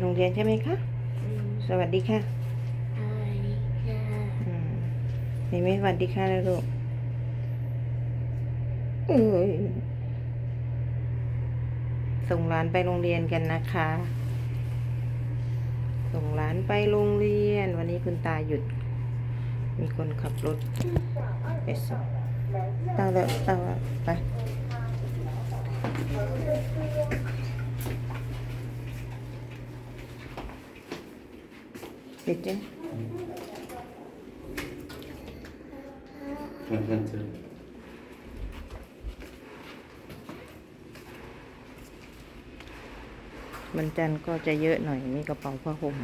โรงเรียนใช่ไหมคะ สวัสดีค่ะอืมเห็นไหมสวัสดีค่ะแล้วลูกเอ้ยส่งหลานไปโรงเรียนกันนะคะ ส่งหลานไปโรงเรียน วันนี้คุณตาหยุด มีคนขับรถไปส่งตาแล้วตาแล้วไป ปิดจ้ะมันจันทร์ก็จะเยอะหน่อยมีกระเป๋าผ้าห่ม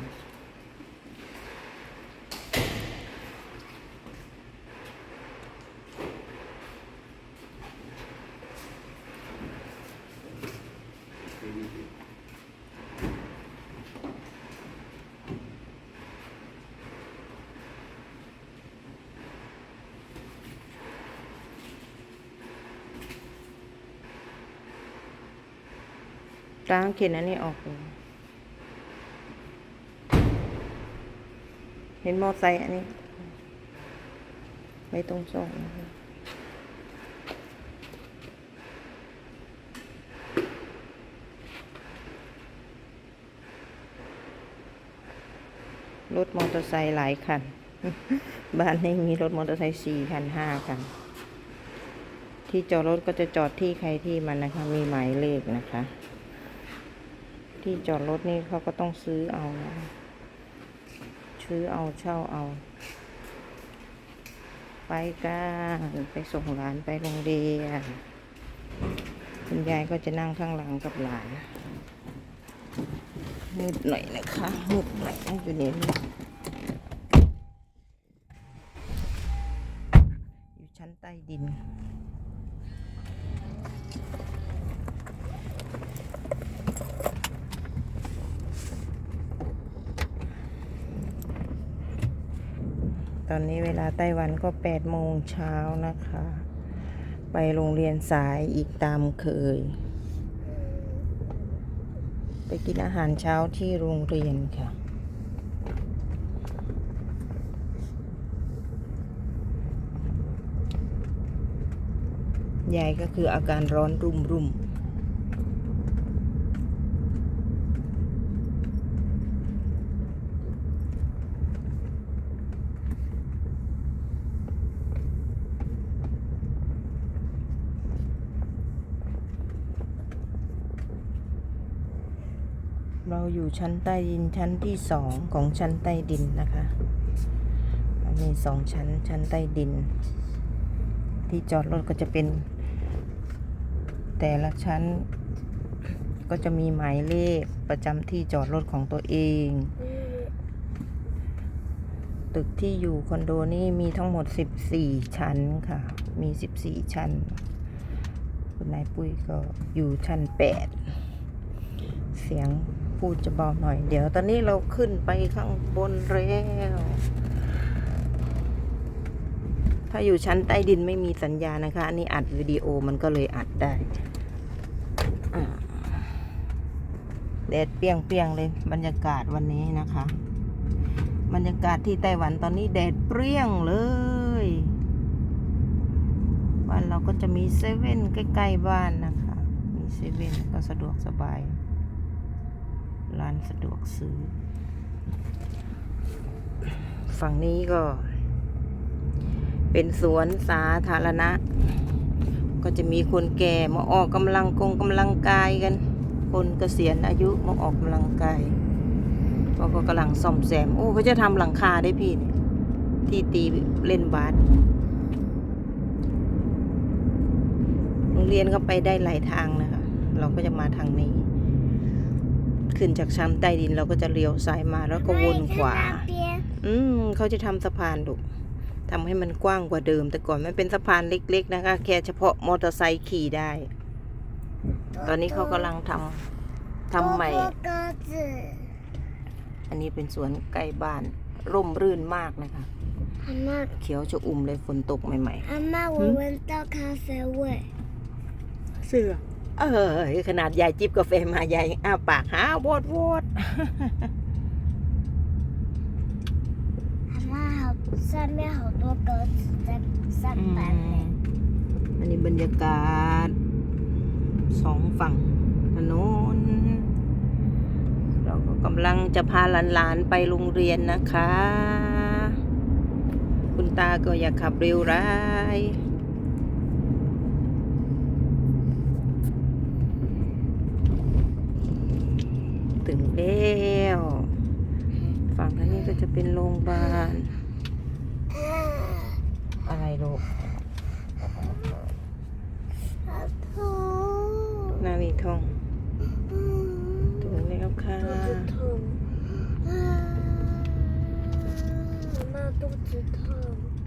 ลางเข็นอันนี้ออกเลยเห็นมอไซค์อันนี้ไม่ตรงส่งรถมอเตอร์ไซค์หลายคัน บ้านนี้มีรถมอเตอร์ไซค์สี่คันห้าคัน ที่จอดรถก็จะจอดที่ใครที่มันนะคะ มีหมายเลขนะคะ ที่จอดรถนี่เขาก็ต้องซื้อเอา ซื้อเอาเช่าเอา ไปกันไปส่งหลานไปโรงเรียนคุณยายก็จะนั่งข้างหลังกับหลาน มืดหน่อยนะคะมืดหน่อยอยู่นี่อยู่ชั้นใต้ดิน อนนี้เวลาไต้หวันก็แปดโมงเช้านะคะ ไปโรงเรียนสายอีกตามเคย ไปกินอาหารเช้าที่โรงเรียนค่ะ ยายก็คืออาการร้อนรุ่มรุ่ม เราอยู่ชั้นใต้ดินชั้นที่สองของชั้นใต้ดินนะคะมันมีสองชั้นชั้นใต้ดิน ที่จอดรถก็จะเป็น แต่ละชั้น ก็จะมีหมายเลขประจำที่จอดรถของตัวเอง ตึกที่อยู่คอนโดนี่มีทั้งหมด 14 ชั้นค่ะ มี 14 ชั้น คุณนายปุ้ยก็อยู่ชั้น 8 เสียง พูดจะเบาหน่อย เดี๋ยวตอนนี้เราขึ้นไปข้างบนแล้ว ถ้าอยู่ชั้นใต้ดินไม่มีสัญญาณนะคะ อันนี้อัดวิดีโอมันก็เลยอัดได้แดดเปรี้ยงๆเลย บรรยากาศวันนี้นะคะ บรรยากาศที่ไต้หวันตอนนี้แดดเปรี้ยงเลยบ้านเราก็จะมีเซเว่นใกล้ ๆ บ้านนะคะ มีเซเว่นก็สะดวกสบาย ร้านสะดวกซื้อ ฝั่งนี้ก็ เป็นสวนสาธารณะ ก็จะมีคนแก่มาออกกำลังกงกำลังกายกัน คนเกษียณอายุมาออกกำลังกายเขาก็กำลังซ่อมแซม โอ้เขาจะทำหลังคาได้พี่ที่ตีเล่นบาสโรงเรียนก็ไปได้หลายทางนะคะ เราก็จะมาทางนี้ ขึ้นจากชั้นใต้ดินเราก็จะเลี้ยวซ้ายมาแล้วก็วนขวา อืมเขาจะทำสะพานดูทำให้มันกว้างกว่าเดิม แต่ก่อนมันเป็นสะพานเล็ก ๆ นะคะ แค่เฉพาะมอเตอร์ไซค์ขี่ได้ ตอนนี้เขากำลังทำทำใหม่ อันนี้เป็นสวนใกล้บ้าน ร่มรื่นมากนะคะเขียวจะอุ่มเลยฝนตกใหม่ๆอาม่าวันตกคาเฟ่เว้เสือ เออขนาดยายจิบกาแฟมายายอ้าปากหาโวดโวดอมาเาอนแม่เขาตัวกิจะสักแบบนอันนี้บรรยากาศสองฝั่งถนน เราก็กำลังจะพาหลานๆไปโรงเรียนนะคะ คุณตาก็อย่าขับเร็วไร จะเป็นโรงพยาบาล อะไรลูกนาวีทองถึงแล้วค่ะมาตุ้งจิตทอง